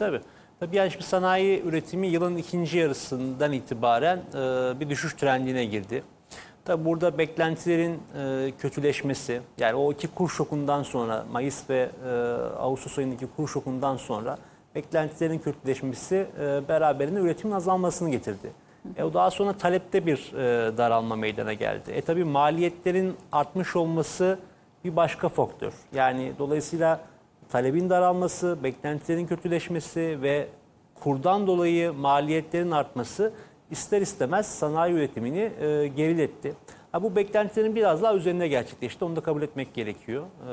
Tabii. Tabii yani şimdi sanayi üretimi yılın ikinci yarısından itibaren e, bir düşüş trendine girdi. Tabii burada beklentilerin e, kötüleşmesi, yani o iki kur şokundan sonra, Mayıs ve e, Ağustos ayındaki kur şokundan sonra beklentilerin kötüleşmesi e, beraberinde üretimin azalmasını getirdi. E, o daha sonra talepte bir e, daralma meydana geldi. E tabii maliyetlerin artmış olması bir başka faktör. Yani dolayısıyla talebin daralması, beklentilerin kötüleşmesi ve kurdan dolayı maliyetlerin artması ister istemez sanayi üretimini e, geriletti. Ha, bu beklentilerin biraz daha üzerine gerçekleşti. Onu da kabul etmek gerekiyor. E,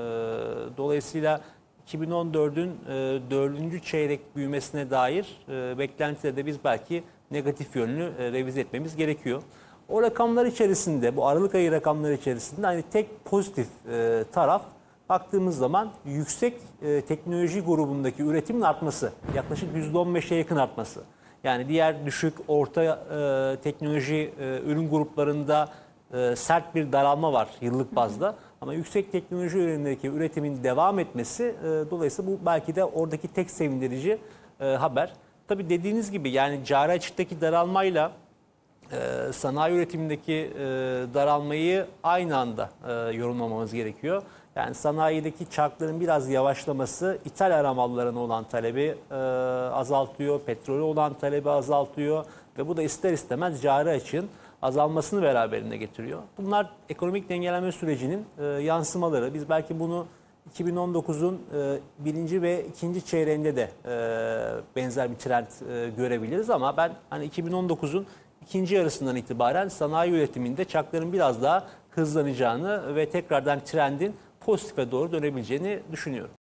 dolayısıyla 2014'ün e, dördüncü çeyrek büyümesine dair e, beklentileri de biz belki negatif yönlü e, revize etmemiz gerekiyor. O rakamlar içerisinde, bu Aralık ayı rakamları içerisinde hani tek pozitif e, taraf baktığımız zaman yüksek e, teknoloji grubundaki üretimin artması. Yaklaşık %15'e yakın artması. Yani diğer düşük, orta e, teknoloji e, ürün gruplarında e, sert bir daralma var yıllık bazda. Ama yüksek teknoloji ürünlerindeki üretimin devam etmesi e, dolayısıyla bu belki de oradaki tek sevindirici e, haber. Tabii dediğiniz gibi yani cari açıktaki daralmayla e, sanayi üretimindeki e, daralmayı aynı anda e, yorumlamamız gerekiyor. Yani sanayideki çarkların biraz yavaşlaması ithal aramallarına olan talebi e, azaltıyor, petrolü olan talebi azaltıyor ve bu da ister istemez cari açığın azalmasını beraberinde getiriyor. Bunlar ekonomik dengelenme sürecinin yansımaları. Biz belki bunu 2019'un e, birinci ve ikinci çeyreğinde de benzer bir trend e, görebiliriz ama ben hani 2019'un ikinci yarısından itibaren sanayi üretiminde çarkların biraz daha hızlanacağını ve tekrardan trendin pozitife doğru dönebileceğini düşünüyorum.